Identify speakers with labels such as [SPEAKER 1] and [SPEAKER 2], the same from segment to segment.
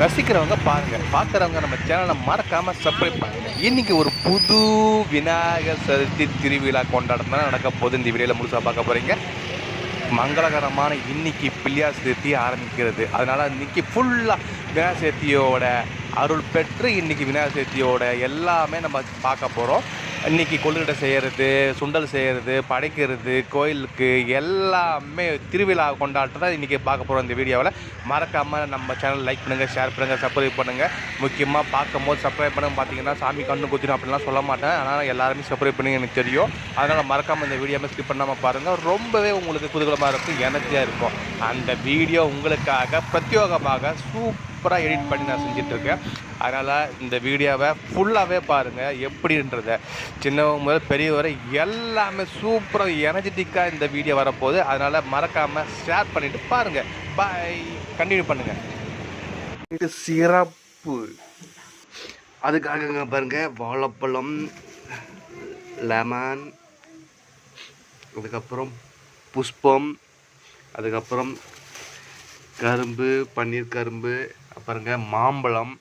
[SPEAKER 1] ரசிக்கிறவங்க பாருங்க. பார்க்குறவங்க நம்ம சேனலை மறக்காம சப்ஸ்கிரைப் பண்ணுங்க. இன்னைக்கு ஒரு புது விநாயகர் சதுர்த்தி திருவிழா கொண்டாடம் தான் நடக்க போகுது. இந்த வீடியோவில் முழுசாக பார்க்க போறீங்க. மங்களகரமான இன்னைக்கு பிள்ளையார் சதுர்த்தி ஆரம்பிக்கிறது. அதனால இன்னைக்கு ஃபுல்லாக விநாயகர் சதுர்த்தியோட அருள் பெற்று இன்னைக்கு விநாயகர் சதுர்த்தியோட எல்லாமே நம்ம பார்க்க போகிறோம் இன்னைக்கு கொள்ளுக்கட்டை செய்கிறது சுண்டல் செய்கிறது படைக்கிறது கோயிலுக்கு எல்லாமே திருவிழா கொண்டாட்டம் தான் இன்றைக்கி பார்க்க போகிறோம் இந்த வீடியோவில். மறக்காமல் நம்ம சேனல் லைக் பண்ணுங்கள் ஷேர் பண்ணுங்கள் சப்ஸ்கிரைப் பண்ணுங்கள் முக்கியமாக பார்க்கும் போது சப்ஸ்கிரைப் பண்ண பார்த்தீங்கன்னா சாமி கண்ணு குத்தினோம் அப்படிலாம் சொல்ல மாட்டேன். ஆனால் எல்லாருமே சப்ஸ்கிரைப் பண்ணுங்க எனக்கு தெரியும். அதனால் மறக்காமல் இந்த வீடியோவை ஸ்கிப் பண்ணாமல் பாருங்கள் ரொம்பவே உங்களுக்கு குதூகலமாக இருக்கும் எனர்ஜியாக இருக்கும். அந்த வீடியோ உங்களுக்காக பிரத்யோகமாக சூப்பராக எடிட் பண்ணி நான் செஞ்சிட்ருக்கேன். அதனால் இந்த வீடியோவை ஃபுல்லாகவே பாருங்கள் எப்படின்றத. சின்னவங்க முதல் பெரியவரை எல்லாமே சூப்பராக எனர்ஜெட்டிக்காக இந்த வீடியோ வரப்போகுது. அதனால் மறக்காமல் ஷேர் பண்ணிவிட்டு பாருங்கள் பாய் கண்டினியூ பண்ணுங்கள் இது சிறப்பு. அதுக்காக பாருங்கள் வாழைப்பழம் லெமன் அதுக்கப்புறம் புஷ்பம் அதுக்கப்புறம் கரும்பு பன்னீர் கரும்பு பாருங்கள் மாம்பழம்.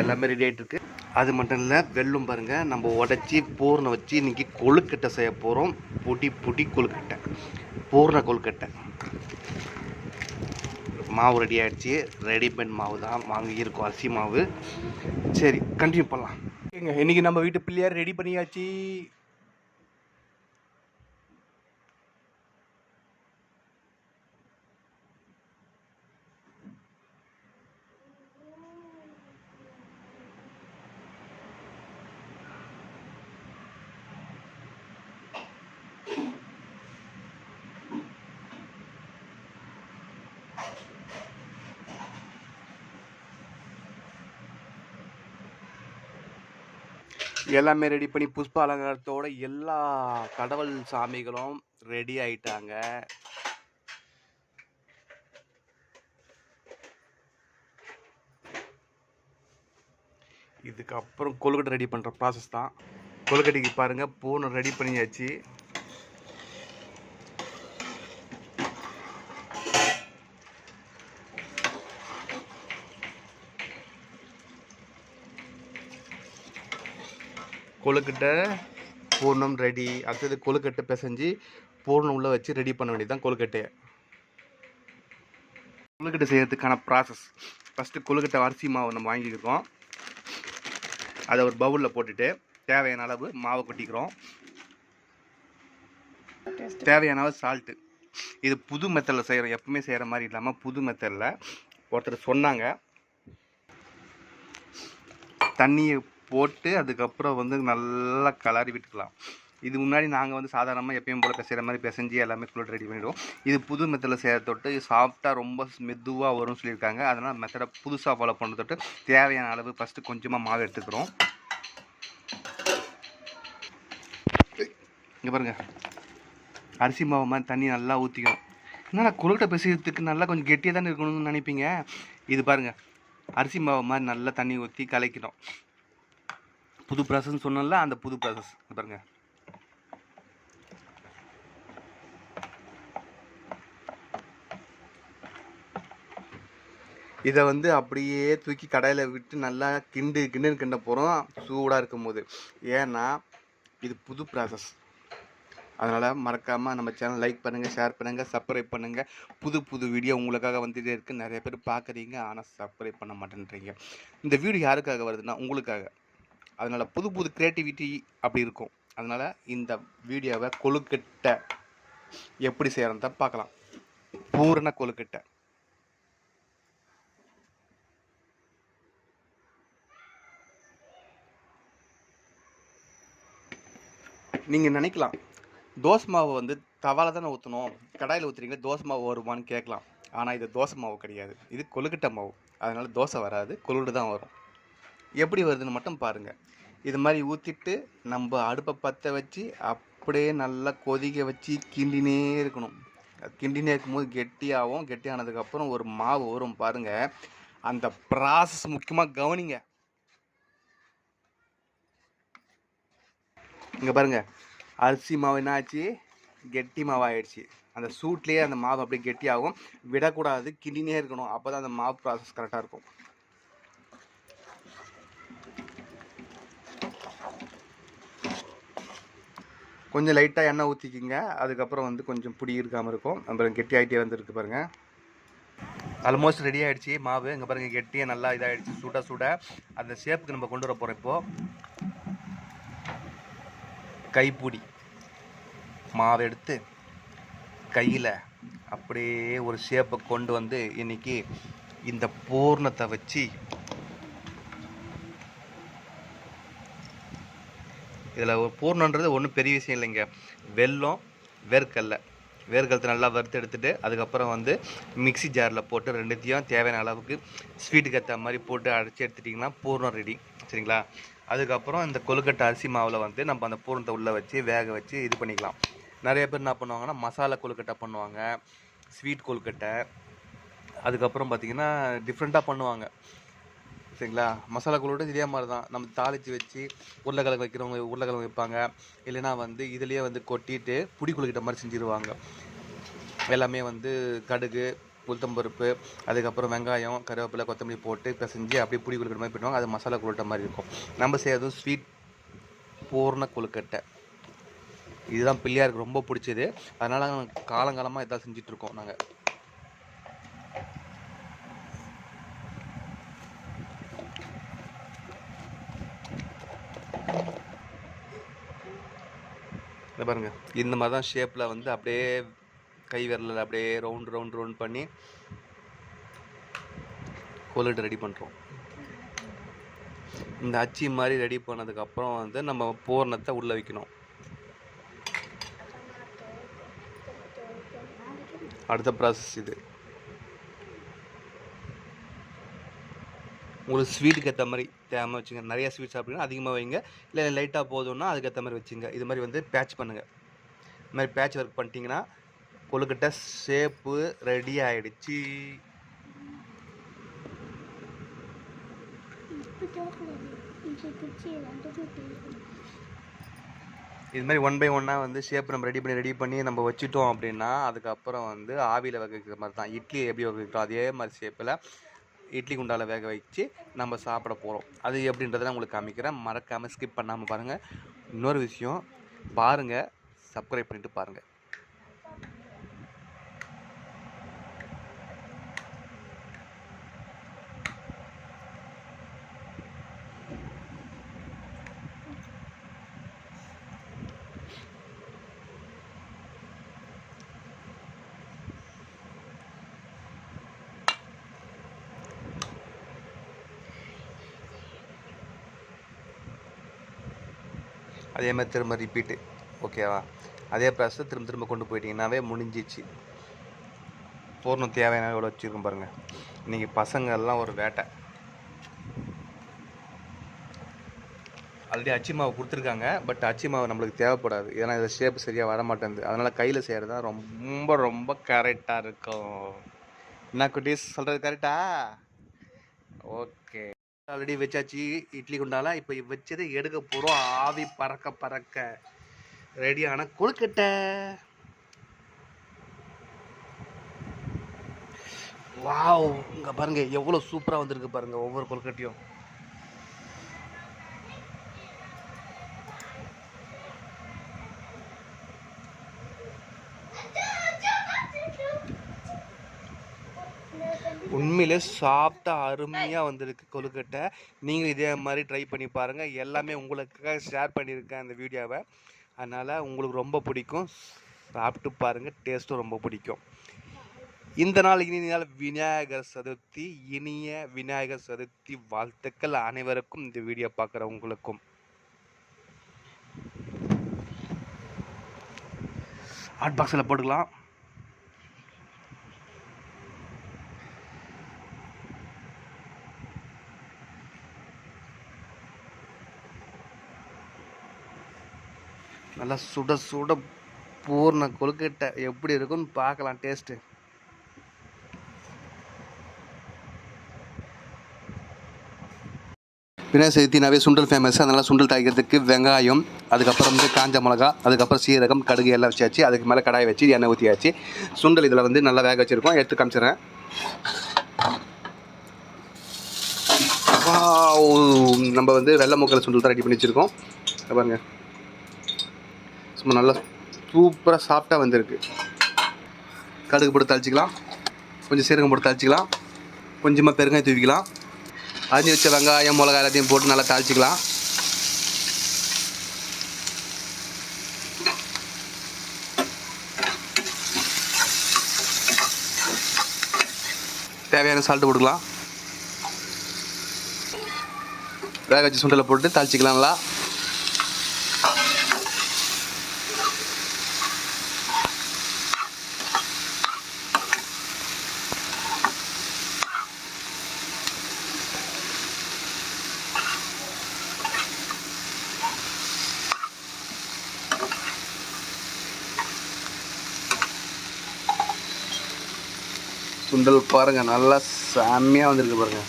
[SPEAKER 1] எல்லாமே ரெடி ஆகிட்டு இருக்கு அது மட்டும் இல்லை வெல்லம் பாருங்க நம்ம உடச்சி பூர்ணை வச்சு இன்னைக்கு கொழுக்கட்டை செய்ய போகிறோம் பொடி பொடி கொழுக்கட்டை. பூர்ண கொழுக்கட்டை. மாவு ரெடி ஆகிடுச்சி ரெடிமேட் மாவு தான் வாங்கியிருக்கோம் அரிசி மாவு. சரி கண்டினியூ பண்ணலாம். ஏங்க இன்னைக்கு நம்ம வீட்டு பிள்ளையார் ரெடி பண்ணியாச்சு. எல்லாமே ரெடி பண்ணி புஷ்ப அலங்காரத்தோட எல்லா கடவுள் சாமிகளும் ரெடி ஆயிட்டாங்க. இதுக்கப்புறம் கொழுக்கட்டை ரெடி பண்ணுற ப்ராசஸ் தான். கொழுக்கட்டைக்கு பாருங்கள் பூனை ரெடி பண்ணியாச்சு. கொழுக்கட்டை பூர்ணம் ரெடி அடுத்தது கொழுக்கட்டை பிசைஞ்சு பூர்ணம் உள்ளே வச்சு ரெடி பண்ண வேண்டியது தான் கொழுக்கட்டையை கொழுக்கட்டை செய்கிறதுக்கான ப்ராசஸ் ஃபஸ்ட்டு கொழுக்கட்டை அரிசி மாவு நம்ம வாங்கிக்கிறோம் அதை ஒரு பவுலில் போட்டுட்டு தேவையான அளவு மாவை கொட்டிக்கிறோம். தேவையான அளவு சால்ட்டு இது புது மெத்தடில் செய்கிறோம் எப்பவுமே செய்கிற மாதிரி இல்லாமல் புது மெத்தடில் ஒருத்தர் சொன்னாங்க. தண்ணியை போட்டு அதுக்கப்புறம் வந்து நல்லா கலரி விட்டுக்கலாம். இது முன்னாடி நாங்கள் வந்து சாதாரணமாக எப்பயும் போல் பேசுகிற மாதிரி பிசைஞ்சு எல்லாமே ஃபுல்லாக ரெடி பண்ணிவிடுவோம் இது புது மெத்தடில் செய்கிற தொட்டு சாஃப்டாக ரொம்ப மெதுவாக வரும்னு சொல்லியிருக்காங்க. அதனால் மெத்தடை புதுசாக ஃபாலோ பண்ண தொட்டு தேவையான அளவு ஃபஸ்ட்டு கொஞ்சமாக மாவு எடுத்துக்கிறோம். இங்கே பாருங்க. அரிசி மாவு மாதிரி தண்ணி நல்லா ஊற்றிக்கணும் என்னடா கொழுக்கட்டை பேசுகிறதுக்கு நல்லா கொஞ்சம் கெட்டியாக தானே இருக்கணும்னு நினைப்பீங்க? இது பாருங்க. அரிசி மாவு மாதிரி நல்லா தண்ணி ஊற்றி கலக்கணும் புது ப்ராசஸ்ன்னு சொன்னல அந்த புது ப்ராசஸ் பாருங்க. இதை வந்து அப்படியே தூக்கி கடையில் விட்டு நல்லா கிண்டு கிண்டுன்னு கிண்ட போகிறோம் சூடாக இருக்கும் போது ஏன்னா இது புது ப்ராசஸ் அதனால் மறக்காமல் நம்ம சேனல் லைக் பண்ணுங்கள் ஷேர் பண்ணுங்கள் சப்ஸ்கிரைப் பண்ணுங்கள் புது புது வீடியோ உங்களுக்காக வந்துகிட்டே இருக்குது நிறைய பேர் பார்க்குறீங்க ஆனால் சப்ஸ்கிரைப் பண்ண மாட்டேன்றீங்க. இந்த வீடியோ யாருக்காக வருதுன்னா உங்களுக்காக. அதனால் புது புது க்ரியேட்டிவிட்டி அப்படி இருக்கும். அதனால் இந்த வீடியோவை கொழுக்கட்டை எப்படி செய்கிறத பார்க்கலாம். பூரண கொழுக்கட்டை. நீங்கள் நினைக்கலாம் தோசை மாவு வந்து தவால தானே ஊற்றணும் கடாயில் ஊற்றுறீங்களா தோசை மாவு வருமான்னு கேட்கலாம். ஆனால் இது தோசை மாவு கிடையாது. இது கொழுக்கட்டை மாவு. அதனால் தோசை வராது கொழுக்கட்டை தான் வரும். எப்படி வருதுன்னு மட்டும் பாருங்கள் இது மாதிரி ஊற்றிட்டு நம்ம அடுப்பை பற்ற வச்சு அப்படியே நல்லா கொதிக்க வச்சு கிண்டினே இருக்கணும். கிண்டினே இருக்கும்போது கெட்டியாகும் கெட்டியானதுக்கப்புறம் ஒரு மாவு வரும் பாருங்கள் அந்த ப்ராசஸ் முக்கியமாக கவனிங்க. இங்கே பாருங்க. அரிசி மாவு என்ன ஆச்சு கெட்டி மாவாயிடுச்சு அந்த சூட்லேயே அந்த மாவு அப்படியே கெட்டியாகும். விடக்கூடாது கிண்டினே இருக்கணும். அப்போ தான் அந்த மாவு ப்ராசஸ் கரெக்டாக இருக்கும். கொஞ்சம் லைட்டாக எண்ணெய் ஊற்றிக்கிங்க அதுக்கப்புறம் வந்து கொஞ்சம் புடி இருக்காமல் இருக்கும். அப்புறம் கெட்டி ஆகிட்டே வந்துருக்கு பாருங்கள் ஆல்மோஸ்ட் ரெடி ஆகிடுச்சி மாவு இங்கே பாருங்கள் கெட்டியாக நல்லா இதாகிடுச்சு சுட சுட. அந்த ஷேப்புக்கு நம்ம கொண்டு வர போகிறோம் இப்போது கைப்பிடி. மாவு எடுத்து கையில் அப்படியே ஒரு ஷேப்பை கொண்டு வந்து இன்னைக்கு இந்த பூர்ணத்தை வச்சு இதில் ஒரு பூர்ணன்றது ஒன்றும் பெரிய விஷயம் இல்லைங்க. வெல்லம் வேர்க்கல்ல வேர்க்கல்லத்தை நல்லா வறுத்து எடுத்துட்டு அதுக்கப்புறம் வந்து மிக்ஸி ஜாரில் போட்டு ரெண்டுத்தையும் தேவையான அளவுக்கு ஸ்வீட்டுக்கு ஏற்ற மாதிரி போட்டு அரைச்சி எடுத்துட்டிங்கன்னா பூர்ணம் ரெடி சரிங்களா? அதுக்கப்புறம் இந்த கொழுக்கட்டை அரிசி மாவில் வந்து நம்ம அந்த பூர்ணத்தை உள்ளே வச்சு வேக வச்சு இது பண்ணிக்கலாம். நிறைய பேர் என்ன பண்ணுவாங்கன்னா மசாலா கொழுக்கட்டை பண்ணுவாங்க ஸ்வீட் கொழுக்கட்டை. அதுக்கப்புறம் பார்த்திங்கன்னா டிஃப்ரெண்ட்டாக பண்ணுவாங்க. சரிங்களா? மசாலா கொழுக்கட்டை இதே மாதிரி தான் நம்ம தாளித்து வச்சு உருளைக்கிழங்கு வைக்கிறவங்க உருளைக்கிழங்கு வைப்பாங்க. இல்லைன்னா வந்து இதுலேயே வந்து கொட்டிட்டு புடி குளிக்கிட்ட மாதிரி செஞ்சுருவாங்க. எல்லாமே வந்து கடுகு உளுத்தம்பருப்பு அதுக்கப்புறம் வெங்காயம் கருவேப்பிலை கொத்தமல்லி போட்டு பிசைஞ்சு அப்படியே புடி குளிக்கிற மாதிரி பண்ணுவாங்க அது மசாலா கொழுக்கட்டை மாதிரி இருக்கும். நம்ம செய்யறது ஸ்வீட் பூர்ண கொழுக்கட்டை. இதுதான் பிள்ளையாருக்கு ரொம்ப பிடிச்சது. அதனால் காலங்காலமாக இதான் செஞ்சிட்ருக்கோம் நாங்கள் பாருங்கள் இந்த மாதிரி தான் ஷேப்பில் வந்து அப்படியே கை விரலில் அப்படியே ரவுண்ட் ரவுண்ட் ரவுண்ட் பண்ணி கொலுட்டு ரெடி பண்ணுறோம் இந்த அச்சி மாதிரி ரெடி பண்ணதுக்கப்புறம் வந்து நம்ம பூரணத்தை உள்ளே வைக்கணும். அடுத்த ப்ராசஸ் இது. உங்களுக்கு ஸ்வீட்டுக்கு ஏற்ற மாதிரி தேவை வச்சுங்க. நிறைய ஸ்வீட் சாப்பிடுங்க. அதிகமாக வைங்க. இல்லை லைட்டாக போதும்னா அதுக்கேற்ற மாதிரி வச்சுங்க. இது மாதிரி வந்து பேட்ச் பண்ணுங்கள் இது மாதிரி பேட்ச் ஒர்க் பண்ணிட்டீங்கன்னா கொழுக்கட்டை ஷேப்பு ரெடி ஆகிடுச்சு இது மாதிரி ஒன் பை ஒன்னாக வந்து ஷேப் நம்ம ரெடி பண்ணி ரெடி பண்ணி நம்ம வச்சுட்டோம் அப்படின்னா அதுக்கப்புறம் வந்து ஆவியில் வகைக்கிற மாதிரி தான் இட்லி எப்படி வகைக்கிறோம் அதே மாதிரி ஷேப்பில் இட்லி குண்டாவில் வேக வச்சு நம்ம சாப்பிட போகிறோம் அது எப்படின்றத நான் உங்களுக்கு காமிக்கிறேன். மறக்காமல் ஸ்கிப் பண்ணாமல் பாருங்கள் இன்னொரு விஷயம் பாருங்கள் சப்ஸ்கிரைப் பண்ணிட்டு பாருங்கள் அதே மாதிரி திரும்ப ரிப்பீட்டு ஓகேவா அதே ப்ராசஸ் திரும்ப திரும்ப கொண்டு போயிட்டீங்கன்னாவே முடிஞ்சிச்சு. பூர்ணம் தேவையான எவ்வளோ வச்சுருக்கோம் பாருங்கள் இன்றைக்கி பசங்கள்லாம் ஒரு வேட்டை. ஆல்ரெடி அச்சி மாவு கொடுத்துருக்காங்க பட் அச்சி மாவு நம்மளுக்கு தேவைப்படாது. ஏன்னா இதில் ஷேப் சரியாக வர மாட்டேங்குது. அதனால் கையில் செய்கிறது தான் ரொம்ப ரொம்ப கரெக்டாக இருக்கும். என்ன குட்டீஸ் சொல்கிறது கரெக்டா ஓகே ஆல்ரெடி வச்சாச்சு. இட்லி குண்டால இப்போ வச்சதை எடுக்க போகிறோம் ஆவி பறக்க பறக்க. ரெடியான கொழுக்கட்டை. வாவ். இங்கே பாருங்க எவ்வளோ சூப்பராக வந்திருக்கு பாருங்க ஒவ்வொரு கொழுக்கட்டையும். உண்மையிலே சாப்பிட்டா அருமையாக வந்திருக்கு கொழுக்கட்டை. நீங்கள் இதே மாதிரி ட்ரை பண்ணி பாருங்கள் எல்லாமே உங்களுக்காக ஷேர் பண்ணியிருக்கேன் அந்த வீடியோவை. அதனால் உங்களுக்கு ரொம்ப பிடிக்கும். சாப்பிட்டு பாருங்கள் டேஸ்ட்டும் ரொம்ப பிடிக்கும். இந்த நாள் இனிய நாள் விநாயகர் சதுர்த்தி. இனிய விநாயகர் சதுர்த்தி வாழ்த்துக்கள் அனைவருக்கும். இந்த வீடியோ பார்க்குறவங்களுக்கும். ஹாட் பாக்ஸில் போட்டுக்கலாம். நல்லா சுட சுட பூர்ண கொழுக்கட்டை எப்படி இருக்குன்னு பார்க்கலாம் டேஸ்ட்டு விநாயகர் சதுர்த்தினாவே சுண்டல் ஃபேமஸ் அதனால் சுண்டல் தாய்க்கிறதுக்கு வெங்காயம் அதுக்கப்புறம் வந்து காஞ்ச மிளகா அதுக்கப்புறம் சீரகம் கடுகு எல்லாம் வச்சாச்சு. அதுக்கு மேலே கடாயை வச்சு எண்ணெய் ஊற்றியாச்சு சுண்டல் இதில் வந்து நல்லா வேக வச்சுருக்கோம். எடுத்து காமிச்சிடுறேன். நம்ம வந்து வெள்ளை முக்கல் சுண்டல் தான் ரெடி பண்ணி வச்சுருக்கோம். பாருங்கள் சும்மா நல்லா சூப்பராக சாஃப்டாக வந்திருக்கு. கடுகு போட்டு தழிச்சிக்கலாம் கொஞ்சம் சீரகம் போட்டு தழிச்சிக்கலாம் கொஞ்சமாக பெருங்காயம் தூவிக்கலாம். அரிஞ்சு வச்ச வெங்காயம் மிளகாய் எல்லாத்தையும் போட்டு நல்லா தாளிச்சிக்கலாம். தேவையான சால்ட்டு போட்டுக்கலாம். வேக வச்சு சுண்டலை போட்டு தாளிச்சிக்கலாம் நல்லா. சுண்டல் பாருங்க நல்லா செம்மையாக வந்திருக்கு பாருங்கள்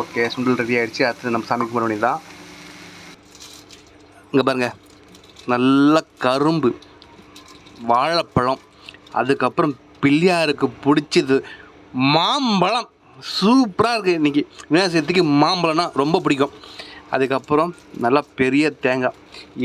[SPEAKER 1] ஓகே சுண்டல் ரெடி ஆகிடுச்சு அடுத்து நம்ம சாமி கும்பிட வேண்டியதுதான். இங்கே பாருங்க நல்ல கரும்பு வாழைப்பழம் அதுக்கப்புறம் பிள்ளையாருக்கு பிடிச்சது மாம்பழம். சூப்பராக இருக்குது இன்றைக்கி விநாயகர் சதுர்த்திக்கு மாம்பழம்னா ரொம்ப பிடிக்கும். அதுக்கப்புறம் நல்லா பெரிய தேங்காய்.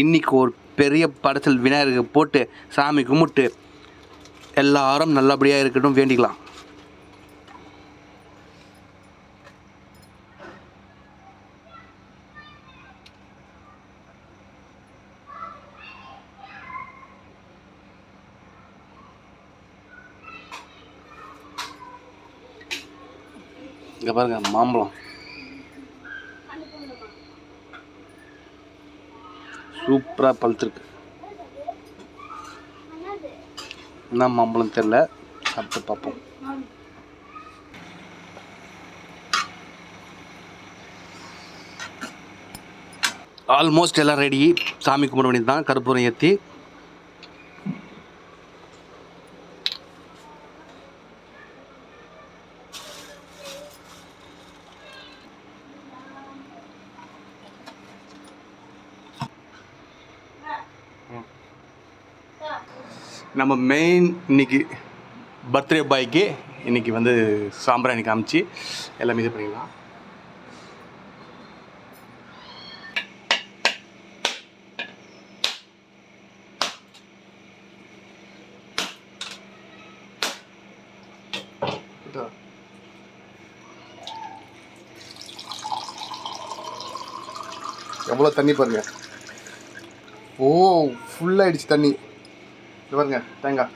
[SPEAKER 1] இன்றைக்கி ஒரு பெரிய படத்தில் விநாயகருக்கு போட்டு சாமி கும்பிட்டு எல்லாரும் நல்லபடியாக இருக்கட்டும் வேண்டிக்கலாம். இங்கே பாருங்க மாம்பழம். சூப்பராக பழுத்துருக்கு. என்ன மாம்பழம் தெரில சாப்பிட்டு பார்ப்போம். ஆல்மோஸ்ட் எல்லாம் ரெடி சாமி கும்பிட வேண்டியது தான் கருப்பூரம் ஏற்றி நம்ம மெயின் இன்னைக்கு பர்த்டே பாய்க்கு இன்னைக்கு வந்து சாம்பிராணி காமிச்சு எல்லாமே இது பண்ணிடலாம். எவ்வளோ தண்ணி பாருங்க. ஓ ஃபுல்லாகிடுச்சு தண்ணி. பாருங்க தேங்காய்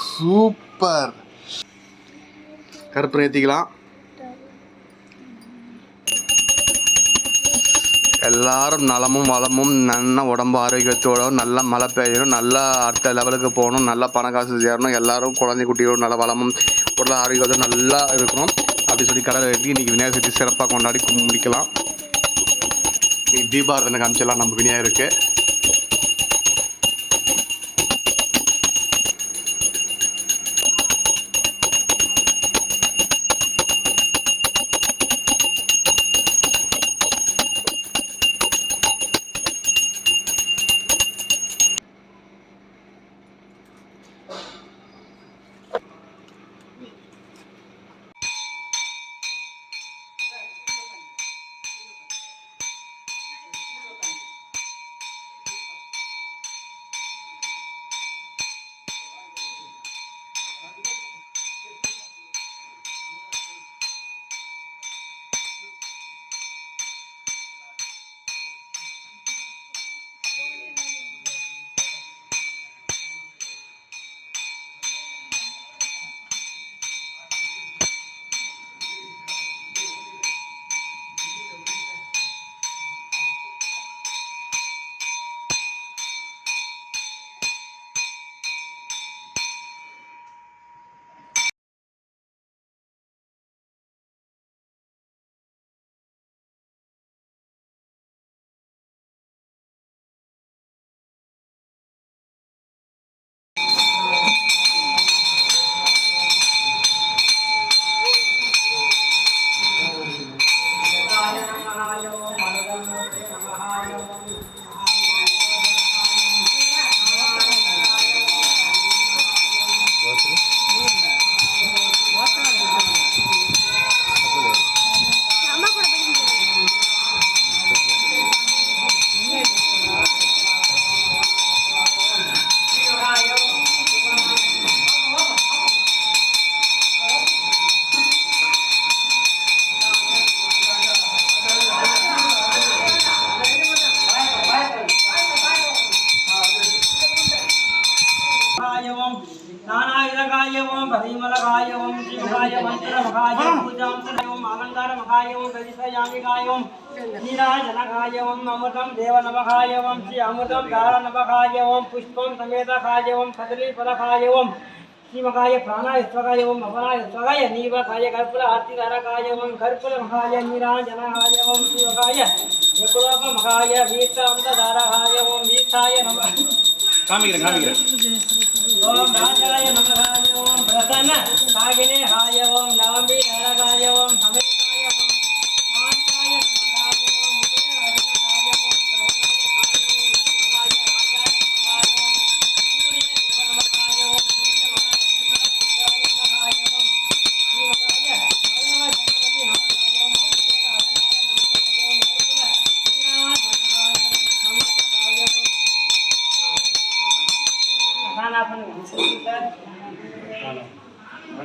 [SPEAKER 1] சூப்பர். கருப்பு ஏற்றிக்கலாம் எல்லாரும் நலமும் வளமும் நல்ல உடம்பு ஆரோக்கியத்தோட நல்ல மழை பெய்யணும் நல்லா அடுத்த லெவலுக்கு போகணும் நல்லா பணம் காசு சேரணும் எல்லாரும் குழந்தை குட்டியோட நல்ல வளமும் உடல் ஆரோக்கியத்தோட நல்லா இருக்கணும். அப்படி சொல்லி கடலை வெட்டி இன்னைக்கு விநாயகர் சதுர்த்தி சிறப்பாக கொண்டாடி முடிக்கலாம் தீபாரதனை காமிச்செல்லாம் நம்ம விநாயகருக்கு. ॐ नीराजनखाय ओम् अमृतं देवनमखाय ओं श्री अमृतं दारनमखाय ओं पुष्पं समेतखाय ओं खदलीफलखाय श्रीमकाय प्राणायस्वकाय ओं अपनायस्वकाय नीवकाय कर्पुल आर्तिकारकाय नमः। कामिग्र कामिग्र ओम नाचाय नमः। ओम प्रसन्न भागिने हाय ओम नाम्बि
[SPEAKER 2] नरकाय ओम हमेशाय ओम